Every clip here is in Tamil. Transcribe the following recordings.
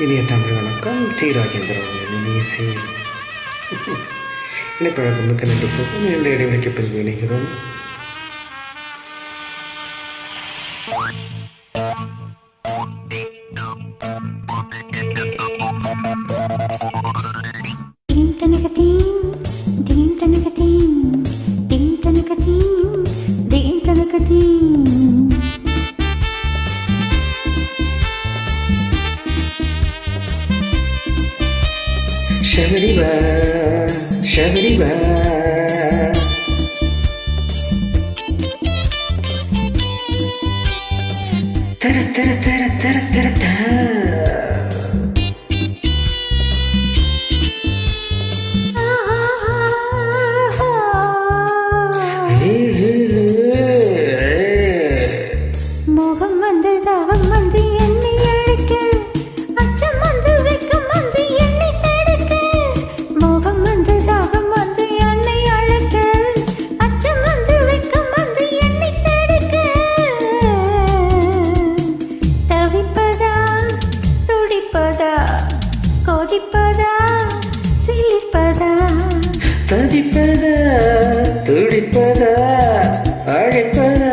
இனிய தமிழ் வணக்கம். டி ராஜேந்திர இனிய இசை இணைப்பழக்கம் மிக்க நன்றி. சொல்ல இந்த இடைவெளிக்கு பின்பு இணைகிறோம். ஷபரிவா ஷபரிவா தர தர தர துடிப்பதா ததிப்பதா துடிப்பதா? அழைப்பதா?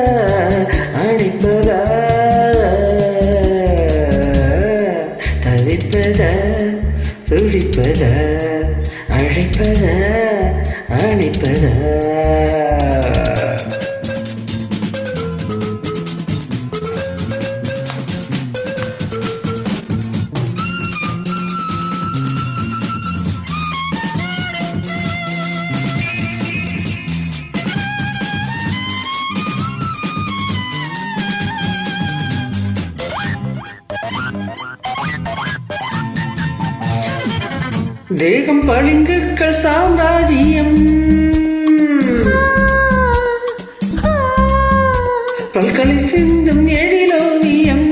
அழைப்பதா தவிப்பதா? துடிப்பதா? அழைப்பதா? அழைப்பதா தேகம் பளிங்குக்கள் சாம்ராஜ்யம். பல்கலை சிந்தும் எழிலோவியம்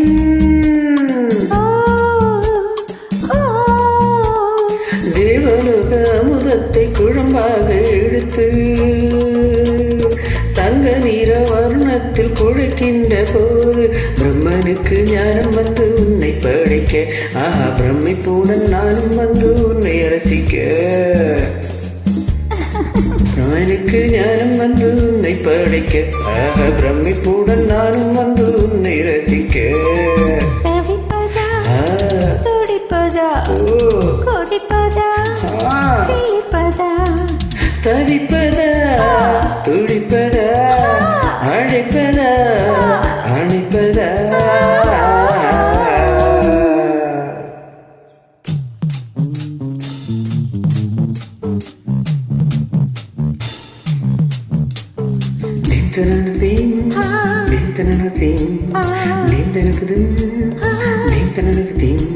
தேவலோக அமுதத்தை குழம்பாக எடுத்து தங்க நீர வர்ணத்தில் குழைக்கின்ற போது பிரம்மனுக்கு ஞானம் வந்து படைக்க. ஆஹா பிரமிப்புடன் நானும் வந்து உன்னை ரசிக்க. பிரம்மனுக்கு ஞானம் வந்து உன்னை படைக்க. ஆஹா பிரமிப்புடன் நானும் வந்து உன்னை ரசிக்க. தவிப்பதா? Ding-da-da-da-ding, ding-da-da-da-ding, ding-da-da-da-ding.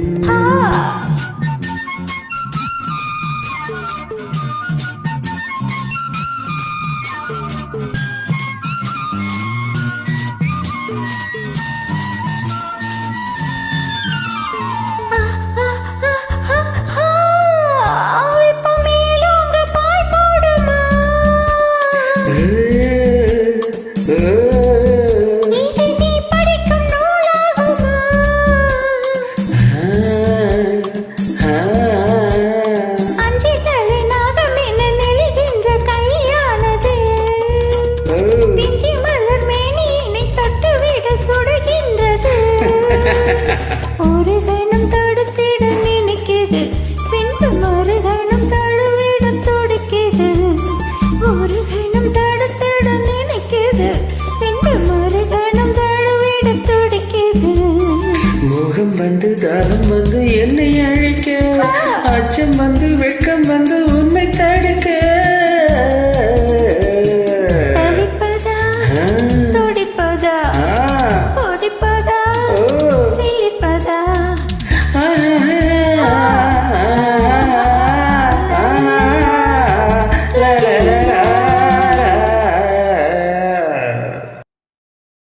தரம் வந்து என்னை அழைக்க. அச்சம் வந்து வெட்கம் வந்து